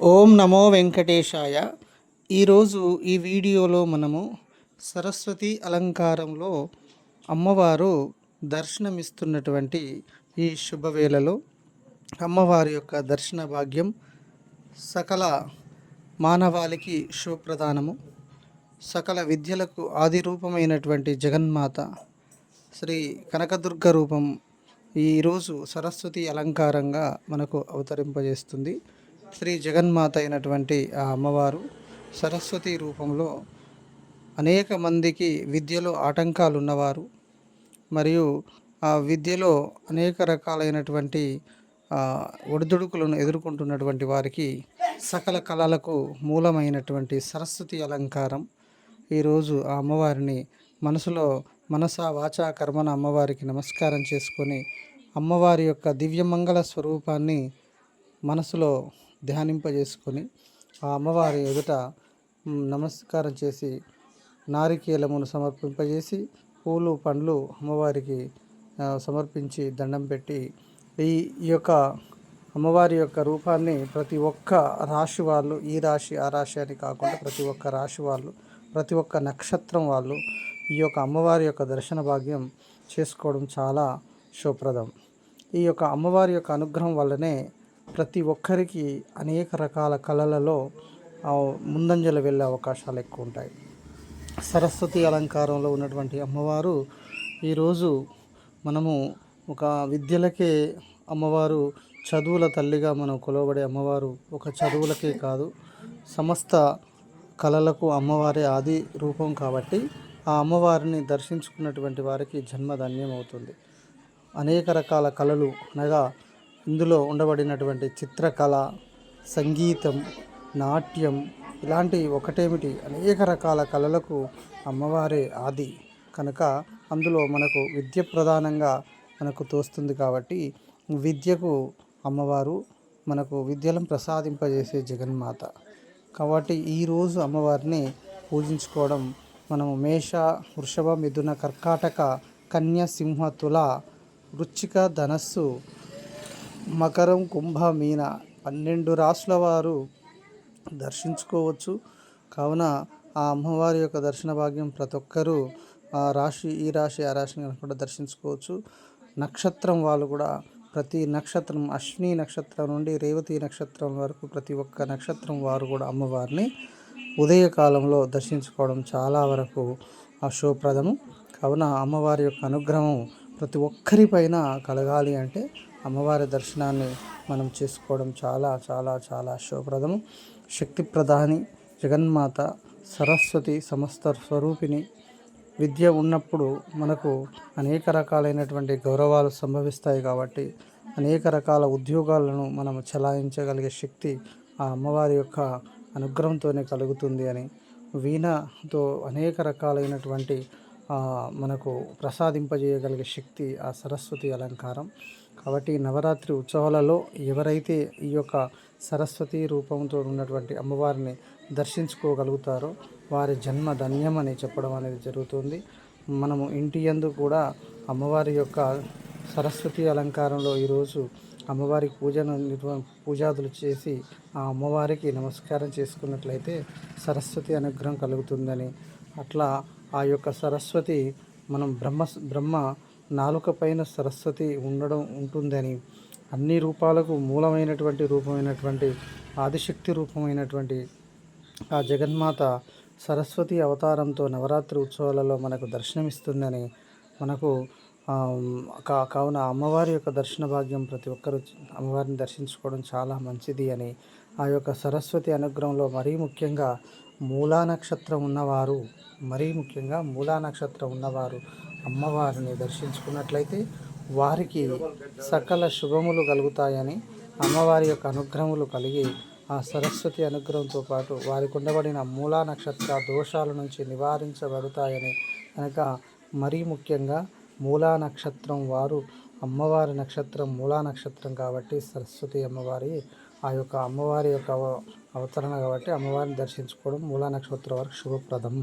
ఓం నమో వెంకటేశాయ. ఈరోజు ఈ వీడియోలో మనము సరస్వతి అలంకారంలో అమ్మవారు దర్శనమిస్తున్నటువంటి ఈ శుభవేళలో అమ్మవారి యొక్క దర్శన భాగ్యం సకల మానవాళికి శుభప్రదానము సకల విద్యలకు ఆది రూపమైనటువంటి జగన్మాత శ్రీ కనకదుర్గ రూపం ఈరోజు సరస్వతి అలంకారంగా మనకు అవతరింపజేస్తుంది. శ్రీ జగన్మాత అయినటువంటి ఆ అమ్మవారు సరస్వతి రూపంలో అనేక మందికి విద్యలో ఆటంకాలు ఉన్నవారు మరియు ఆ విద్యలో అనేక రకాలైనటువంటి ఒడిదుడుకులను ఎదుర్కొంటున్నటువంటి వారికి సకల కళలకు మూలమైనటువంటి సరస్వతి అలంకారం. ఈరోజు ఆ అమ్మవారిని మనసులో మనసా వాచా కర్మన అమ్మవారికి నమస్కారం చేసుకొని అమ్మవారి యొక్క దివ్యమంగళ స్వరూపాన్ని మనసులో ధ్యానింపజేసుకొని ఆ అమ్మవారి ఎదుట నమస్కారం చేసి నారికేలమును సమర్పింపజేసి పూలు పండ్లు అమ్మవారికి సమర్పించి దండం పెట్టి ఈ ఈ యొక్క అమ్మవారి యొక్క రూపాన్ని ప్రతి ఒక్క రాశి వాళ్ళు ఈ రాశి ఆ రాశి అని కాకుండా ప్రతి ఒక్క రాశి వాళ్ళు ప్రతి ఒక్క నక్షత్రం వాళ్ళు ఈ యొక్క అమ్మవారి యొక్క దర్శన భాగ్యం చేసుకోవడం చాలా శుభప్రదం. ఈ యొక్క అమ్మవారి యొక్క అనుగ్రహం వల్లనే ప్రతి ఒక్కరికి అనేక రకాల కళలలో ముందంజలు వెళ్ళే అవకాశాలు ఎక్కువ ఉంటాయి సరస్వతి అలంకారంలో ఉన్నటువంటి అమ్మవారు ఈరోజు మనము ఒక విద్యలకే అమ్మవారు చదువుల తల్లిగా మనం కొలవబడే అమ్మవారు ఒక చదువులకే కాదు సమస్త కళలకు అమ్మవారే ఆది రూపం కాబట్టి ఆ అమ్మవారిని దర్శించుకున్నటువంటి వారికి జన్మధన్యం అవుతుంది అనేక రకాల కళలు అనగా ఇందులో ఉండబడినటువంటి చిత్రకళ సంగీతం నాట్యం ఇలాంటి ఒకటేమిటి? అనేక రకాల కళలకు అమ్మవారే ఆది. కనుక అందులో మనకు విద్య ప్రధానంగా మనకు తోస్తుంది కాబట్టి విద్యకు అమ్మవారు మనకు విద్యలను ప్రసాదింపజేసే జగన్మాత. కాబట్టి ఈరోజు అమ్మవారిని పూజించుకోవడం మనము మేష వృషభ మిథున కర్కాటక కన్య సింహ తుల వృచ్చిక ధనస్సు మకరం కుంభ మీన పన్నెండు రాసుల వారు దర్శించుకోవచ్చు. కావున ఆ అమ్మవారి యొక్క దర్శన భాగ్యం ప్రతి ఒక్కరూ ఆ రాశి ఈ రాశి ఆ రాశిని కూడా దర్శించుకోవచ్చు. నక్షత్రం వాళ్ళు కూడా ప్రతి నక్షత్రం అశ్విని నక్షత్రం నుండి రేవతి నక్షత్రం వరకు ప్రతి ఒక్క నక్షత్రం వారు కూడా అమ్మవారిని ఉదయకాలంలో దర్శించుకోవడం చాలా వరకు అశుభప్రదము కావున అమ్మవారి యొక్క అనుగ్రహం ప్రతి ఒక్కరిపైన కలగాలి అంటే అమ్మవారి దర్శనాన్ని మనం చేసుకోవడం చాలా చాలా చాలా శుభప్రదము. శక్తి ప్రధాని జగన్మాత సరస్వతి సమస్త స్వరూపిణి విద్య ఉన్నప్పుడు మనకు అనేక రకాలైనటువంటి గౌరవాలు సంభవిస్తాయి కాబట్టి అనేక రకాల ఉద్యోగాలను మనం చలాయించగలిగే శక్తి ఆ అమ్మవారి యొక్క అనుగ్రహంతోనే కలుగుతుంది అని వీణతో అనేక రకాలైనటువంటి మనకు ప్రసాదింపజేయగలిగే శక్తి ఆ సరస్వతి అలంకారం. కాబట్టి నవరాత్రి ఉత్సవాలలో ఎవరైతే ఈ యొక్క సరస్వతి రూపంతో ఉన్నటువంటి అమ్మవారిని దర్శించుకోగలుగుతారో వారి జన్మ ధన్యమని చెప్పడం అనేది జరుగుతుంది. మనము ఇంటి యందు కూడా అమ్మవారి యొక్క సరస్వతి అలంకారంలో ఈరోజు అమ్మవారికి పూజను నిర్వ పూజాదులు చేసి ఆ అమ్మవారికి నమస్కారం చేసుకున్నట్లయితే సరస్వతి అనుగ్రహం కలుగుతుందని అట్లా ఆ యొక్క సరస్వతి మనం బ్రహ్మ బ్రహ్మ నాలుక పైన సరస్వతి ఉండడం ఉంటుందని. అన్ని రూపాలకు మూలమైనటువంటి రూపమైనటువంటి ఆదిశక్తి రూపమైనటువంటి ఆ జగన్మాత సరస్వతి అవతారంతో నవరాత్రి ఉత్సవాలలో మనకు దర్శనమిస్తుందని మనకు కా కావున అమ్మవారి యొక్క దర్శన భాగ్యం ప్రతి ఒక్కరూ అమ్మవారిని దర్శించుకోవడం చాలా మంచిది అని ఆ యొక్క సరస్వతి అనుగ్రహంలో మరీ ముఖ్యంగా మూలా నక్షత్రం ఉన్నవారు మరీ ముఖ్యంగా మూలా నక్షత్రం ఉన్నవారు అమ్మవారిని దర్శించుకున్నట్లయితే వారికి సకల శుభములు కలుగుతాయని అమ్మవారి యొక్క అనుగ్రహములు కలిగి ఆ సరస్వతి అనుగ్రహంతో పాటు వారికి ఉండబడిన మూలా నక్షత్ర దోషాల నుంచి నివారించబడతాయని కనుక మరీ ముఖ్యంగా మూలా నక్షత్రం వారు అమ్మవారి నక్షత్రం మూలా నక్షత్రం కాబట్టి సరస్వతి అమ్మవారి ఆ యొక్క అమ్మవారి యొక్క అవతరణ కాబట్టి అమ్మవారిని దర్శించుకోవడం మూలా నక్షత్రం వరకు శుభప్రదం.